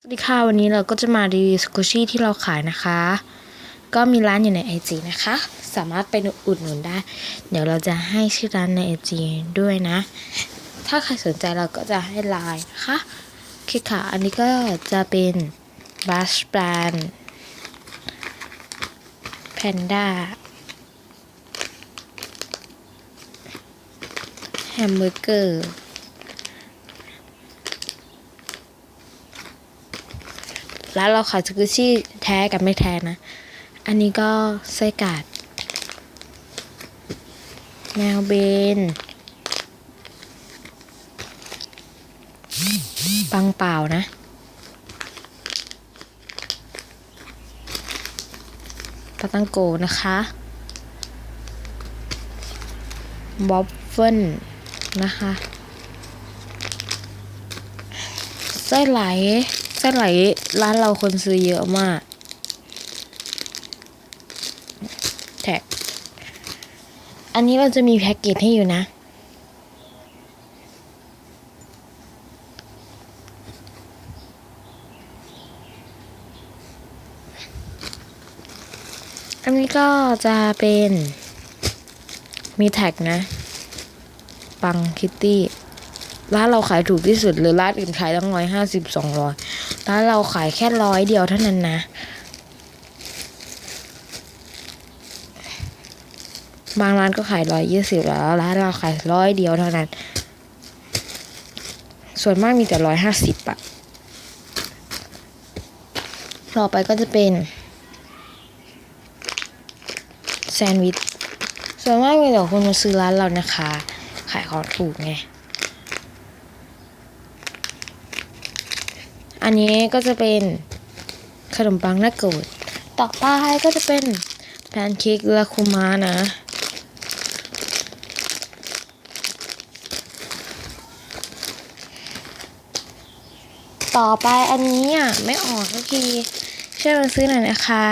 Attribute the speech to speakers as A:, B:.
A: สวัสดีค่ะ วันนี้เราก็จะมารีวิวสกูชี่ที่เราขายนะคะ ก็มีร้านอยู่ใน IG นะคะ สามารถไปอุดหนุนได้ เดี๋ยวเราจะให้ชื่อร้านใน IG ด้วยนะ ถ้าใครสนใจเราก็จะให้ไลน์นะคะโอเคค่ะ อันนี้ก็จะเป็นบัชแบรนด์แพนด้าแฮมเบอร์เกอร์ ร้านเราขายสกูชี่แท้กับไม่แท้นะ อันนี้ก็ไส้กาดแมวเบนปังเปล่านะ ปาตังโกนะคะบ๊อบเฟิลนะคะไส้ไหล ไส้นไหลร้านเราคนซื้อเยอะมากแท็กอันนี้เราจะมีแพ็กเกจให้อยู่นะ อันนี้ก็จะเป็นมีแท็กนะ ปังคิตตี้ ร้านเราขายถูกที่สุดหรือร้านอื่นขายตั้งร้อยห้าสิบสองร้อยร้านเราขายแค่ร้อยเดียวเท่านั้นนะ บางร้านก็ขายร้อยยี่สิบแล้วร้านเราขายร้อยเดียวเท่านั้น ส่วนมากมีแต่ร้อยห้าสิบอะต่อไปก็จะเป็นแซนด์วิชส่วนมากมีแต่คนมาซื้อร้านเรานะคะ ขายของถูกไง อันนี้ก็จะเป็นขนมปังนักโกดต่อไปก็จะเป็นแพนเค้กลาคูมานะ ต่อไปอันนี้อะไม่ออกสักทีช่วยมาซื้อหน่อยนะคะ